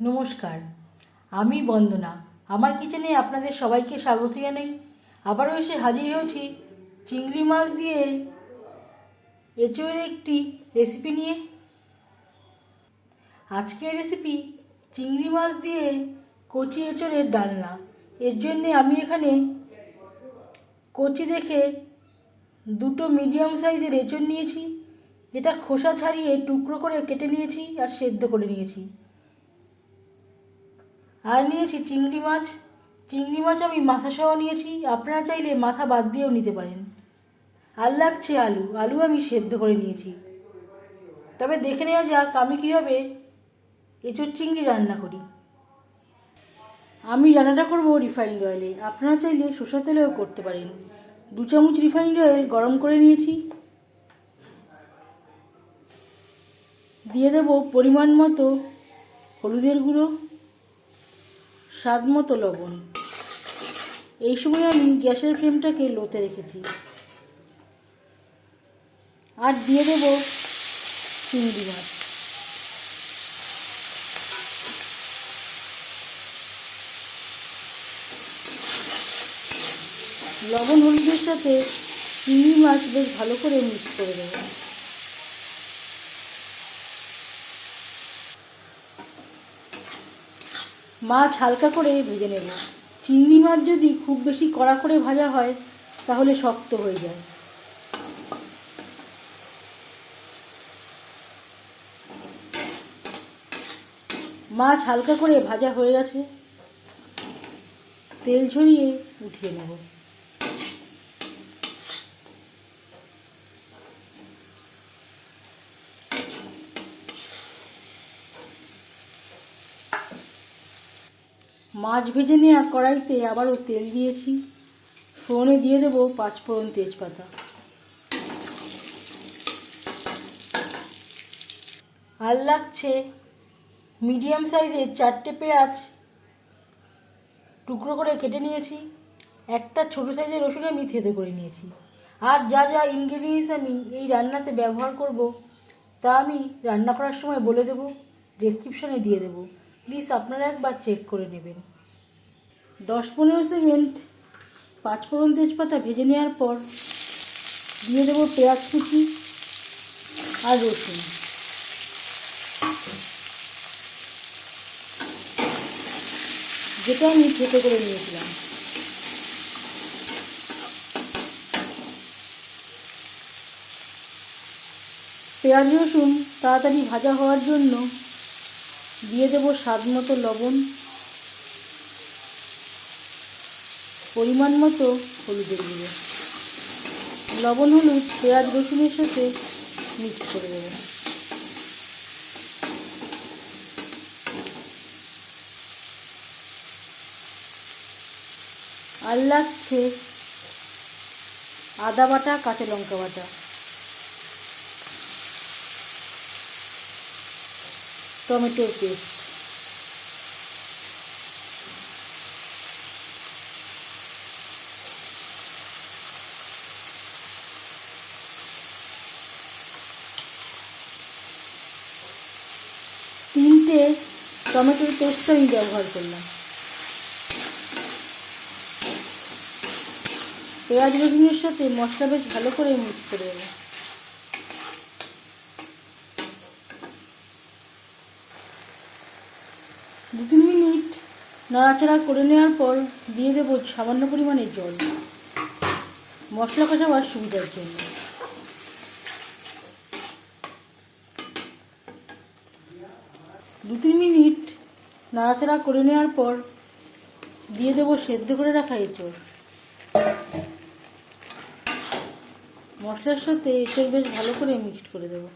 নমস্কার, আমি বন্দনা। আমার কিচেনে আপনাদের সবাইকে স্বাগত জানাই। আবারও এসে হাজির হয়েছি চিংড়ি মাছ দিয়ে এঁচোড়ের একটি রেসিপি নিয়ে। আজকের রেসিপি চিংড়ি মাছ দিয়ে কচি এঁচোড়ের ডালনা। এর জন্যে আমি এখানে কচি দেখে দুটো মিডিয়াম সাইজের এঁচোড় নিয়েছি। যেটা খোসা ছাড়িয়ে টুকরো করে কেটে নিয়েছি আর সেদ্ধ করে নিয়েছি। আর নিয়েছি চিংড়ি মাছ। চিংড়ি মাছ আমি মাথা সহ নিয়েছি, আপনারা চাইলে মাথা বাদ দিয়েও নিতে পারেন। আর লাগছে আলু আলু আমি সেদ্ধ করে নিয়েছি। তবে দেখে নেওয়া যাক আমি কীভাবে এঁচোড় চিংড়ি রান্না করি। আমি রান্নাটা করব রিফাইন্ড অয়েলে আপনারা চাইলে সরষা তেলেও করতে পারেন। দু চামচ রিফাইন্ড অয়েল গরম করে নিয়েছি। দিয়ে দেব পরিমাণ মতো হলুদের গুঁড়ো। স্বাদ মতো লবণ। এই সময় আমি গ্যাসের ফ্লেমটাকে লোতে রেখেছি। আর দিয়ে দেব চিংড়ি মাছ। লবণ হলুদের সাথে চিংড়ি মাছ বেশ ভালো করে মিক্স করে দেবো। মাছ হালকা করে ভেজে নেব। চিংড়ি মাছ যদি খুব বেশি কড়া করে ভাজা হয়, তাহলে শক্ত হয়ে যায়। মাছ হালকা করে ভাজা হয়ে গেছে। তেল ঝরিয়ে উঠিয়ে নেব। মাছ ভেজে নেওয়া কড়াইতে আবারও তেল দিয়েছি। ফোড়নে দিয়ে দেব পাঁচফোড়ন তেজপাতা। আর লাগছে মিডিয়াম সাইজের চারটে পেঁয়াজ। টুকরো করে কেটে নিয়েছি। একটা ছোট সাইজের রসুন আমি থেতো করে নিয়েছি। আর যা যা ইনগ্রিডিয়েন্টস আমি এই রান্নাতে ব্যবহার করব, তা আমি রান্না করার সময় বলে দেব ডেসক্রিপশনে দিয়ে দেব। প্লিজ আপনারা একবার চেক করে নেবেন। দশ পনেরো সেকেন্ড পাঁচফোড়ন তেজপাতা ভেজে নেওয়ার পর দিয়ে দেবো পেঁয়াজ কুচি আর রসুন। যেটা আমি থেতো করে নিয়েছিলাম। পেঁয়াজ রসুন তাড়াতাড়ি ভাজা হওয়ার জন্য দিয়ে দেবো স্বাদ মতো লবণ। পরিমাণ মতো হলুদের গুঁড়ো। লবণ, হলুদ, পেঁয়াজ, রসুনের সাথে মিক্স করে দেবো। আর লাগছে আদা বাটা, কাঁচা লঙ্কা বাটা। টমেটোর পেস্ট তিনটে টমেটোর পেস্ট আমি ব্যবহার করলাম। পেঁয়াজ রসুনের সাথে মশলা বেশ ভালো করে মিক্স করে দেবো দু তিন মিনিট নাড়াচাড়া করে নেওয়ার পর দিয়ে দেবো সামান্য পরিমাণে জল। মশলা কষাবার সুবিধার জন্য। দু তিন মিনিট নাড়াচাড়া করে নেওয়ার পর দিয়ে দেবো সেদ্ধ করে রাখা এঁচড়। মশলার সাথে এঁচড় বেশ ভালো করে মিক্সড করে দেবো।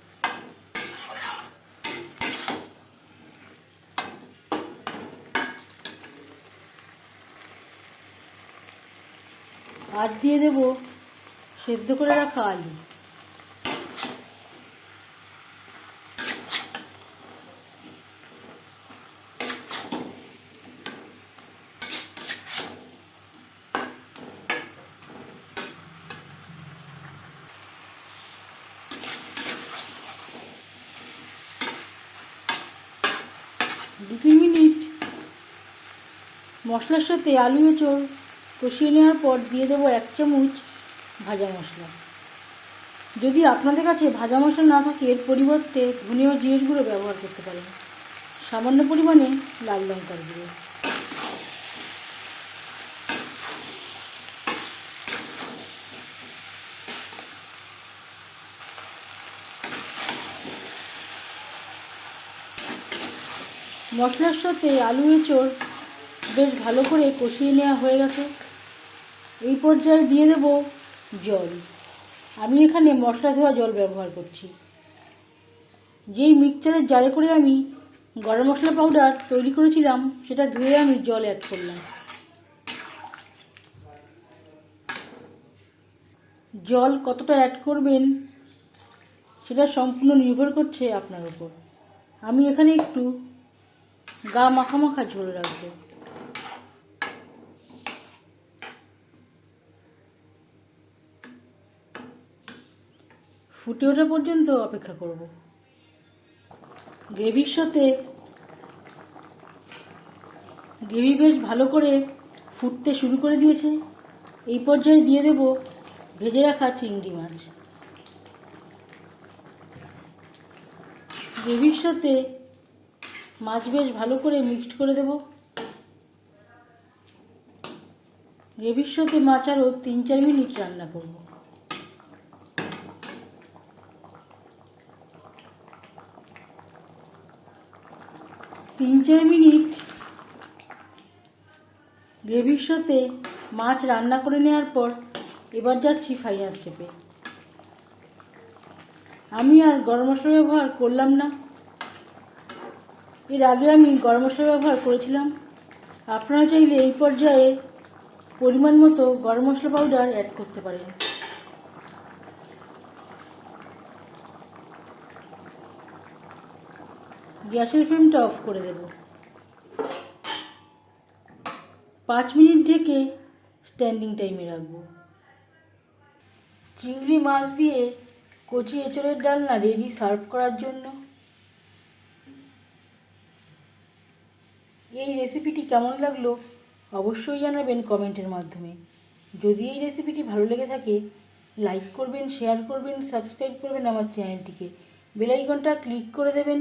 আর দিয়ে দেব সেদ্ধ করে রাখা আলু। দু তিন মিনিট মশলার সাথে আলু এঁচড় কষিয়ে নেওয়ার পর দিয়ে দেবো এক চামচ ভাজা মশলা। যদি আপনাদের কাছে ভাজা মশলা না থাকে, এর পরিবর্তে ধনে ও জিরের ব্যবহার করতে পারেন। সামান্য পরিমাণে লাল লঙ্কার গুঁড়ো। মশলার সাথে আলু এঁচড় বেশ ভালো করে কষিয়ে নেওয়া হয়ে গেছে। এই পর্যায়ে দিয়ে দেব জল। আমি এখানে মশলা ধোয়া জল ব্যবহার করছি। যেই মিক্সচারের জারে করে আমি গরম মশলা পাউডার তৈরি করেছিলাম, সেটা ধুয়ে আমি জল অ্যাড করলাম। জল কতটা অ্যাড করবেন, সেটা সম্পূর্ণ নির্ভর করছে আপনার উপর। আমি এখানে একটু গা মাখা মাখা ঝোল রাখব। ফুটে ওঠা পর্যন্ত অপেক্ষা করব। গ্রেভির সাথে গ্রেভি বেশ ভালো করে ফুটতে শুরু করে দিয়েছে। এই পর্যায়ে দিয়ে দেব ভেজে রাখা চিংড়ি মাছ। গ্রেভির সাথে মাছ বেশ ভালো করে মিক্সড করে দেব। গ্রেভির সাথে মাছ আরও তিন চার মিনিট রান্না করব। তিন চার মিনিট গ্রেভির সাথে মাছ রান্না করে নেওয়ার পর এবার যাচ্ছি ফাইনাল স্টেপে আমি আর গরম মশলা ব্যবহার করলাম না। এর আগে আমি গরম মশলা ব্যবহার করেছিলাম। আপনারা চাইলে এই পর্যায়ে পরিমাণ মতো গরম মশলা পাউডার অ্যাড করতে পারেন। গ্যাসের ফ্লেমটা অফ করে দেব। পাঁচ মিনিট ঢেকে স্ট্যান্ডিং টাইমে রাখব। চিংড়ি মাছ দিয়ে কচি এঁচড়ের ডালনা রেডি সার্ভ করার জন্য। এই রেসিপিটি কেমন লাগল অবশ্যই জানাবেন কমেন্টের মাধ্যমে। যদি এই রেসিপিটি ভালো লেগে থাকে লাইক করবেন শেয়ার করবেন সাবস্ক্রাইব করবেন আমার চ্যানেলটিকে বেলাইকনটা ক্লিক করে দেবেন।